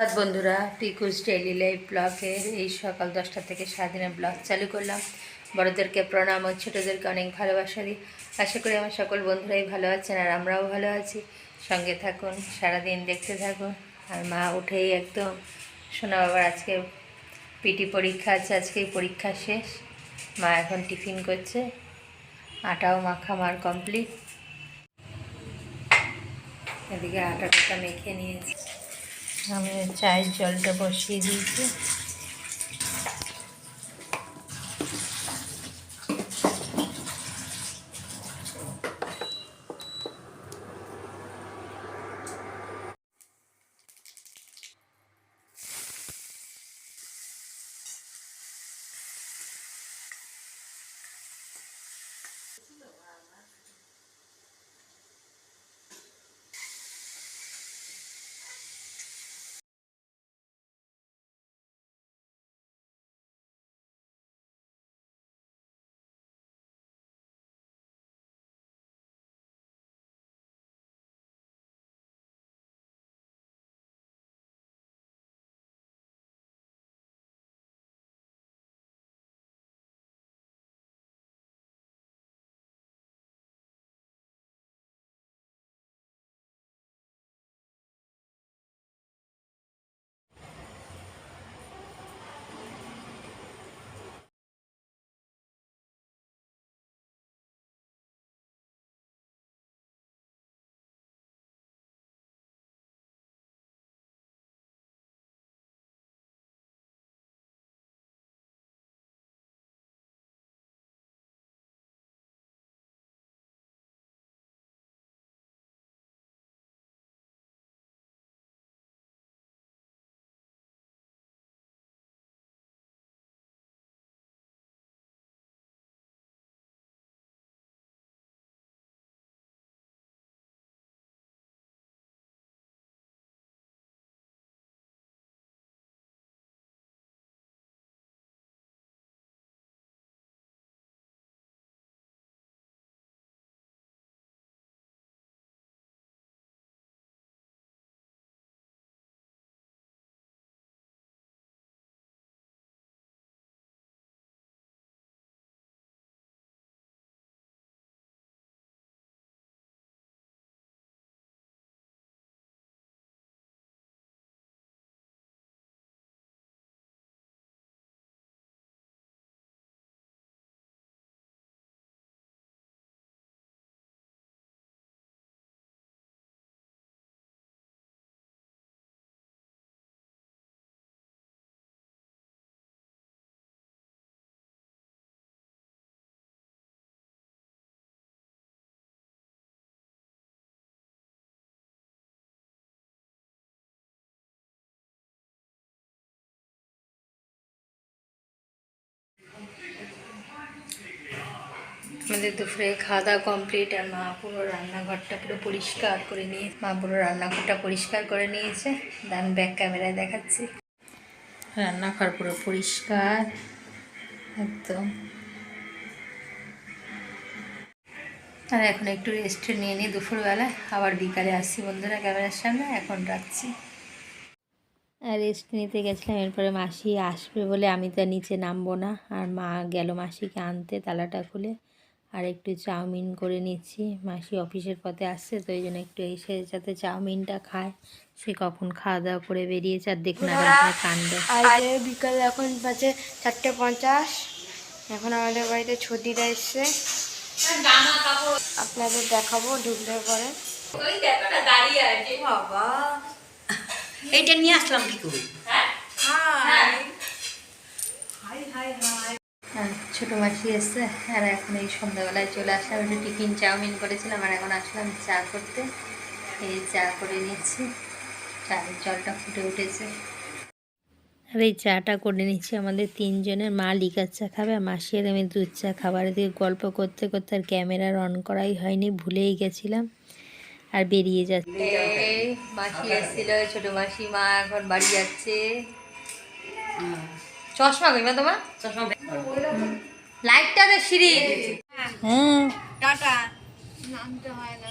ধন্যবাদ বন্ধুরা পিকুস daily life ব্লগের এই সকাল দশটা থেকে সারাদিনের ব্লগ চালু করলাম। বড়োদেরকে প্রণাম ও ছোটোদেরকে অনেক ভালোবাসা দিই। আশা করি আমার সকল বন্ধুরাই ভালো আছেন আর আমরাও ভালো আছি। সঙ্গে থাকুন, সারাদিন দেখতে থাকুন। আর মা উঠেই একদম শোনা বাবার আজকে পিটি পরীক্ষা আছে, আজকেই পরীক্ষা শেষ। মা এখন টিফিন করছে। আটাও মাখা মার কমপ্লিট এদিকে আটাটা মেখে নিয়েছি। আমি চায়ের জলটা বসিয়ে দিয়েছি। আমাদের দুপুরে খাওয়া দাওয়া কমপ্লিট আর মা পুরো রান্নাঘরটা পুরো পরিষ্কার করে নিয়ে, মা পুরো রান্নাঘরটা পরিষ্কার করে নিয়েছে। দান ব্যাক ক্যামেরায় দেখাচ্ছি। রান্নাঘর পুরো পরিষ্কার, একদম। আর এখন একটু রেস্ট নিয়ে নিই দুপুরবেলা। আবার বিকালে আসছি বন্ধুরা ক্যামেরার সামনে, এখন রাখছি। আর রেস্ট নিতে গেছিলাম, এরপরে মাসি আসবে বলে আমি তো নিচে নামবো না। আর মা গেল মাসিকে আনতে, তালাটা খুলে। আর একটু চাউমিন করে নিচ্ছি। মাসি অফিসের পথে আসছে তো ওই জন্য একটু এসে যাতে চাউমিনটা খায়। সে কখন খাওয়া দাওয়া করে বেরিয়েছে আর দেখুন আপনার কাণ্ড। বিকাল এখন বাজে চারটে পঞ্চাশ। এখন আমাদের বাড়িতে ছুটিটা এসছে। আপনাদের দেখাবো ঢুকলে পরে। এইটা নিয়ে আসলাম কি করে? আর ছোটো মাসি এসছে আর এখন এই সন্ধ্যাবেলায় চলে আসলাম একটু টিফিন চাউমিন করেছিলাম আর এখন আসলাম চা করতে। এই চা করে নিচ্ছি। চায়ের জলটা ফুটে উঠেছে। আর এই চাটা করে নিচ্ছি আমাদের তিনজনের। মা লিকার চা খাবে আর মাসি আর আমি দুধ চা খাবার দিয়ে গল্প করতে করতে আর ক্যামেরা অন করাই হয়নি ভুলেই গেছিলাম। আর বেরিয়ে যাচ্ছে। মাসি এসেছিল ছোট মাসি মা এখন বাড়ি যাচ্ছে। চশমা কইবা তোমার? লাইটটা দে সিঁড়ি। হুম। টাটা। নামতে হয় না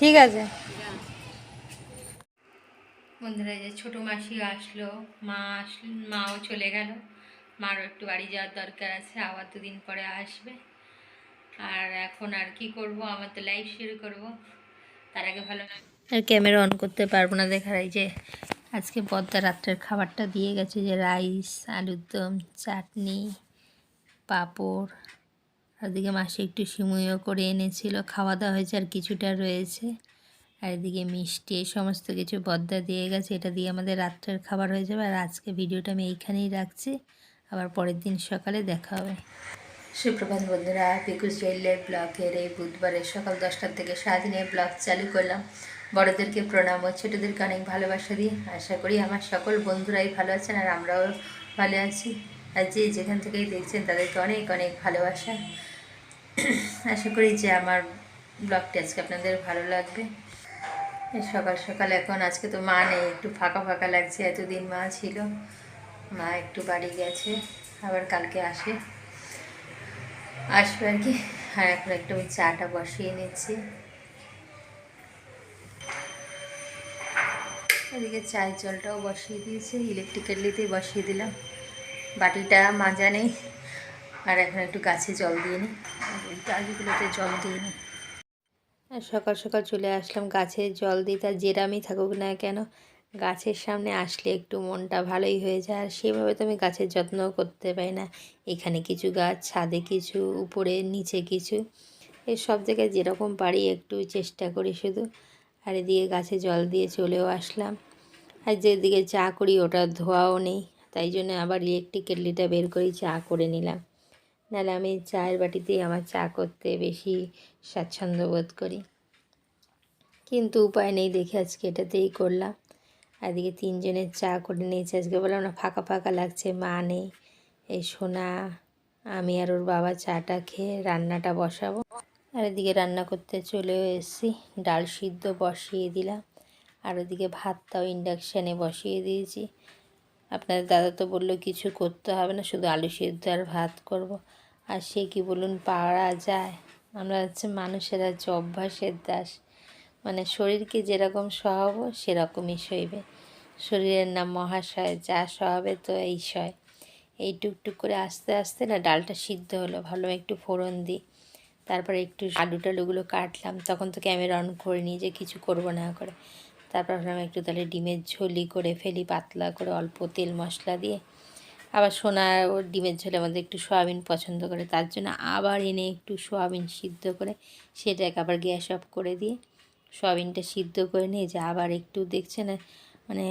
ঠিক আছে। বন্ধুরা যে ছোটো মাসি আসলো মা আসল মাও চলে গেল। মারও একটু বাড়ি যাওয়ার দরকার আছে আবার দুদিন পরে আসবে। আর এখন আর কি করব? আমার তো লাইভ শুরু করব। তার আগে ভালো আর ক্যামেরা অন করতে পারব না দেখার এই যে আজকে পদ্মা রাত্রের খাবারটা দিয়ে গেছে যে রাইস আলুর দম চাটনি, পাঁপড়। আর এদিকে মাসি একটু সিমুইও করে এনেছিল খাওয়া দাওয়া হয়েছে আর কিছুটা রয়েছে। আর এদিকে মিষ্টি সমস্ত কিছু বদ্দা দিয়ে গেছে, এটা দিয়ে আমাদের রাত্রের খাবার হয়ে যাবে। আর আজকে ভিডিওটা আমি এইখানেই রাখছি। আবার পরের দিন সকালে দেখা হবে। সুপ্রভাত বন্ধুরা, পিকুস জুয়েলার ব্লগের এই বুধবারের সকাল দশটার থেকে সারাদিনের ব্লগ চালু করলাম। বড়োদেরকে প্রণাম ও ছোটোদেরকে অনেক ভালোবাসা দিই আশা করি আমার সকল বন্ধুরাই ভালো আছেন আর আমরাও ভালো আছি। আর যে যেখান থেকেই দেখছেন তাদেরকে অনেক অনেক ভালোবাসা। আশা করি যে আমার ব্লগটি আজকে আপনাদের ভালো লাগবে। সকাল সকাল এখন আজকে তো মা নেই, একটু ফাঁকা ফাঁকা লাগছে, এতদিন মা ছিল। মা একটু বাড়ি গেছে, আবার কালকে আসে। আসবে আর কি। আর এখন একটু ওই চাটা বসিয়ে নিচ্ছি। এদিকে চায়ের জলটাও বসিয়ে দিয়েছি ইলেকট্রিক কেটলিতেই বসিয়ে দিলাম। বাটিটা মাজা নেই, আর এখন একটু গাছে জল দিয়ে নিই। গাছগুলোতে জল দিয়ে নিই। আর সকাল সকাল চলে আসলাম গাছে জল দিতে আর যেরামই থাকুক না কেন, গাছের সামনে আসলে একটু মনটা ভালোই হয়ে যায়। আর সেভাবে তো আমি গাছের যত্নও করতে পারি না। এখানে কিছু গাছ, ছাদে কিছু, উপরে নিচে কিছু। এই সব জায়গায় যেরকম পারি একটু চেষ্টা করি শুধু। আর এদিকে গাছে জল দিয়ে চলেও আসলাম। আর যেদিকে চা করি ওটা ধোয়াও নেই, তাই জন্য আবার ইলেকট্রিক কেটলিটা বের করেই চা করে নিলাম। নাহলে আমি চায়ের বাটিতেই আমার চা করতে বেশি স্বাচ্ছন্দ্য বোধ করি। কিন্তু উপায় নেই দেখে আজকে এটাতেই করলাম। এদিকে তিনজনের চা করে নিয়েছি, আজকে বললাম না, ফাঁকা ফাঁকা লাগছে, মা নেই, এই সোনা, আমি আর ওর বাবা চাটা খেয়ে রান্নাটা বসাবো। আর এদিকে রান্না করতে চলেও এসেছি, ডাল সিদ্ধ বসিয়ে দিলাম। আর ওদিকে ভাতটাও ইন্ডাকশানে বসিয়ে দিয়েছি। আপনার দাদা তো বলল, কিছু করতে হবে না, শুধু আলু সিদ্ধ আর ভাত করব। আর সে কি বলুন পারা যায়? আমরা হচ্ছে মানুষের হচ্ছে অভ্যাসের দাস। মানে শরীরকে যেরকম সহাবো, সেরকমই সইবে। শরীরের নাম মহাশয়, যা সহাবে তো এই সয়। এই টুকটুক করে আস্তে আস্তে না ডালটা সিদ্ধ হলো, ভালো একটু ফোড়ন দিই। তারপরে একটু আলু টালুগুলো কাটলাম, তখন তো ক্যামেরা অন করে নিয়ে যে কিছু করব না করে। তারপর ভাবলাম একটু তাহলে ডিমের ঝোলি করে ফেলি, পাতলা করে অল্প তেল মশলা দিয়ে। আবার সোনা ওর ডিমের ঝোলে আমাদের একটু সোয়াবিন পছন্দ করে, তার জন্য আবার এনে একটু সোয়াবিন সিদ্ধ করে সেটাকে আবার গ্যাস অফ করে দিয়ে সোয়াবিনটা সিদ্ধ করে নিয়ে যে আবার একটু দেখছে না মানে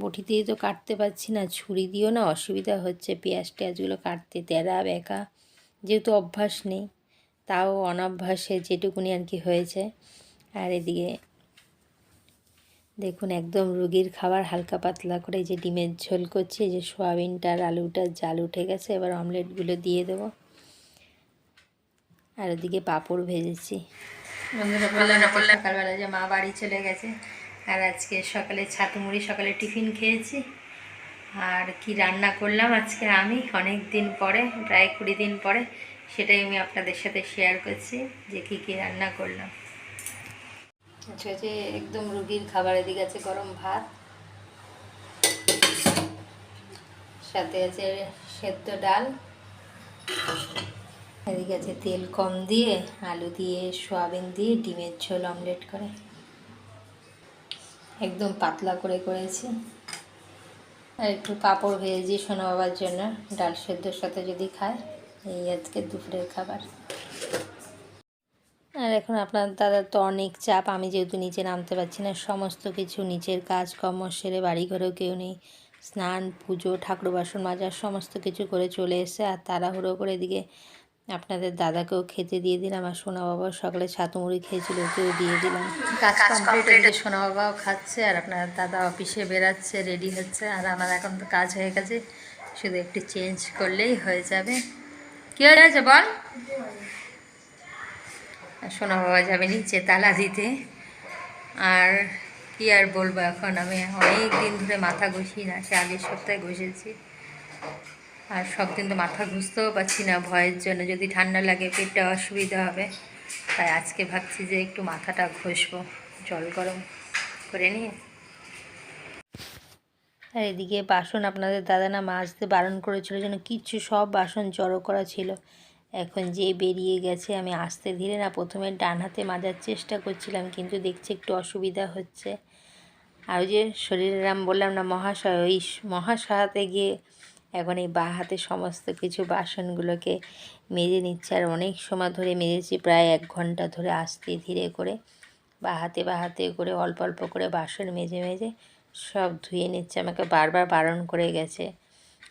বটি দিয়ে তো কাটতে পারছি না, ছুরি দিয়েও না অসুবিধা হচ্ছে, পেঁয়াজ টেয়াজগুলো কাটতে তেরা বেঁকা, যেহেতু অভ্যাস নেই, তাও অনভ্যাসে যেটুকুনি আর কি হয়েছে। আর এদিকে দেখুন, একদম রুগীর খাবার হালকা পাতলা করে যে ডিমের ঝোল করছি যে সোয়াবিনটা আর আলুটা, জাল উঠে গেছে, এবার অমলেটগুলো দিয়ে দেবো। আর ওদিকে পাঁপড় ভেজেছি। সকালবেলা যে মা বাড়ি চলে গেছে, আর আজকে সকালে ছাতু মুড়ি সকালে টিফিন খেয়েছি। আর কি রান্না করলাম আজকে আমি, অনেক দিন পরে, প্রায় কুড়ি দিন পরে, সেটাই আমি আপনাদের সাথে শেয়ার করছি যে কী কী রান্না করলাম। যে একদম রুগীর খাবারের দিকে আছে গরম ভাত। সাথে আছে সেদ্ধ ডাল। এদিকে আছে তেল কম দিয়ে, আলু দিয়ে, সোয়াবিন দিয়ে, ডিমের ঝোল অমলেট করে। একদম পাতলা করে করেছি। আর একটু পাঁপড় ভেজেছি সোনা বাবার জন্য ডাল সেদ্ধর সাথে যদি খায়, এই আজকে দুপুরের খাবার। আর এখন আপনার দাদার তো অনেক চাপ। আমি যেহেতু নিচে নামতে পারছি না, সমস্ত কিছু নিচের কাজকর্ম সেরে বাড়ি ঘরেও কেউ নেই। স্নান, পুজো, ঠাকুর বাসন মাজার সমস্ত কিছু করে চলে এসে আর তাড়াহুড়ো করে এদিকে আপনাদের দাদাকেও খেতে দিয়ে দিলাম আর সোনা বাবা সকালে ছাতু মুড়ি খেয়েছিল, ওকেও দিয়ে দিলাম। কাজ সোনা বাবাও খাচ্ছে আর আপনার দাদা অফিসে বেরাচ্ছে, রেডি হচ্ছে। আর আমার এখন তো কাজ হয়ে গেছে, শুধু একটু চেঞ্জ করলেই হয়ে যাবে। কী হয়ে গেছে বল? সোনা বাবা যাবে নিচে তালা দিতে। আর কি আর বলব এখন? আমি অনেক দিন ধরে মাথা ঘষি না, সে আগের সপ্তাহে ঘষেছি। আর সব দিন তো মাথা ঘুষতেও পারছি না, ভয়ের জন্য। যদি ঠান্ডা লাগে পেটটা অসুবিধা হবে, তাই আজকে ভাবছি যে একটু মাথাটা ঘষবো, জল গরম করে নিয়ে। আর এদিকে বাসন আপনাদের দাদা না মাজতে বারণ করেছিল যেন কিচ্ছু সব বাসন জড়ো করা ছিল। এখন যে বেরিয়ে গেছে, আমি আস্তে ধীরে না প্রথমে ডান হাতে মাজার চেষ্টা করছিলাম, কিন্তু দেখছি একটু অসুবিধা হচ্ছে। আর যে শরীরের নাম বললাম না, মহাশয়, ওই মহাশয়াতে গিয়ে এখন এই বা হাতে সমস্ত কিছু বাসনগুলোকে মেজে নিচ্ছে। আর অনেক সময় ধরে মেজেছি, প্রায় এক ঘণ্টা ধরে আস্তে ধীরে করে। বা হাতে বা হাতে করে অল্প অল্প করে বাসন মেজে মেজে সব ধুয়ে নিচ্ছে। আমাকে বারবার বারণ করে গেছে।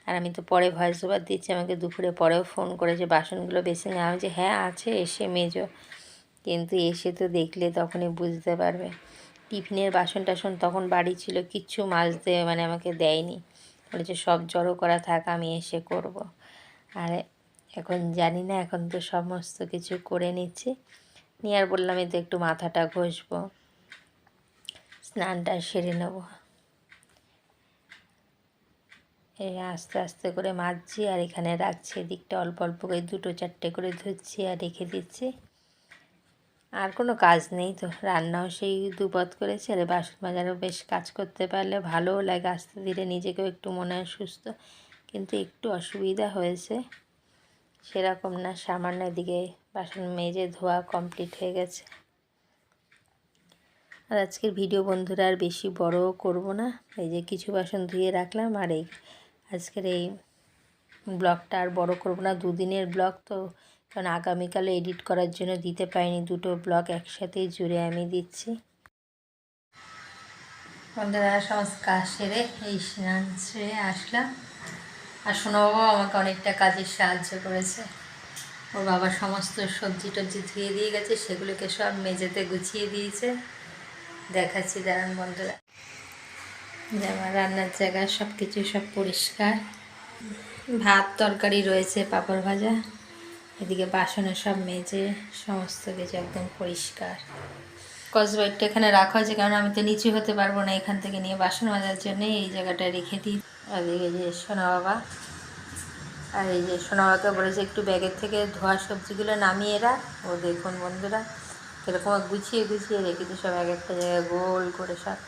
আর আমি তো পরে ভয়েস ওভার দিচ্ছি, আমাকে দুপুরে পরেও ফোন করেছে, বাসনগুলো বেছে নেওয়া হয়েছে। হ্যাঁ আছে, এসে মেজো। কিন্তু এসে তো দেখলে তখনই বুঝতে পারবে। টিফিনের বাসন টাসন তখন বাড়ি ছিল, কিচ্ছু মাজতে মানে আমাকে দেয়নি। বলেছে, সব জড়ো করা থাক, আমি এসে করব। আর এখন জানি না, এখন তো সমস্ত কিছু করে নিচ্ছি। নিয়ে আর বললাম, এই তো একটু মাথাটা ঘষবো, স্নানটা সেরে নেব। আস্তে আস্তে করে মাজছি আর এখানে রাখছি এদিকটা অল্প অল্প করে দুটো চারটে করে ধুচ্ছি আর রেখে দিচ্ছি। আর কোনো কাজ নেই তো, রান্নাও সেই দুপদ করেছি আর বাসন মাজারও বেশ কাজ করতে পারলে ভালোও লাগে, আস্তে ধীরে নিজেকেও একটু মনে হয় সুস্থ, কিন্তু একটু অসুবিধা হয়েছে। সেরকম না, সামান্য দিকে বাসন মেজে ধোয়া কমপ্লিট হয়ে গেছে। আর আজকের ভিডিও বন্ধুরা আর বেশি বড়ও করব না, এই যে কিছু বাসন ধুয়ে রাখলাম আর এই আজকের এই ব্লগটা আর বড় করব না, দুদিনের ব্লগ তো, কারণ আগামীকালে এডিট করার জন্য দিতে পারিনি, দুটো ব্লগ একসাথেই জুড়ে আমি দিচ্ছি। বন্ধুরা সমস্ত কাজ সেরে এই স্নান সেরে আসলাম। আর শোনো বাবা আমাকে অনেকটা কাজের সাহায্য করেছে। ওর বাবা সমস্ত সবজি টবজি ধুয়ে দিয়ে গেছে, সেগুলোকে সব মেঝেতে গুছিয়ে দিয়েছে। দেখাচ্ছি, দাঁড়ান বন্ধুরা। আমার রান্নার জায়গা সব কিছু সব পরিষ্কার। ভাত, তরকারি রয়েছে, পাঁপড় ভাজা। এদিকে বাসনে সব মেজে, সমস্ত কিছু একদম পরিষ্কার। কসবাইটটা এখানে রাখা হয়েছে, কারণ আমি তো নিচু হতে পারব না এখান থেকে নিয়ে বাসন মাজার জন্য এই জায়গাটা রেখে দিই। আর এদিকে যে সোনা বাবা। আর এই যে সোনা বাবাকে বলেছে, একটু ব্যাগের থেকে ধোয়া সবজিগুলো নামিয়ে রাখ। ও দেখুন বন্ধুরা, এরকম গুছিয়ে গুছিয়ে রেখে দিই সব এক একটা জায়গায়, গোল করে সব।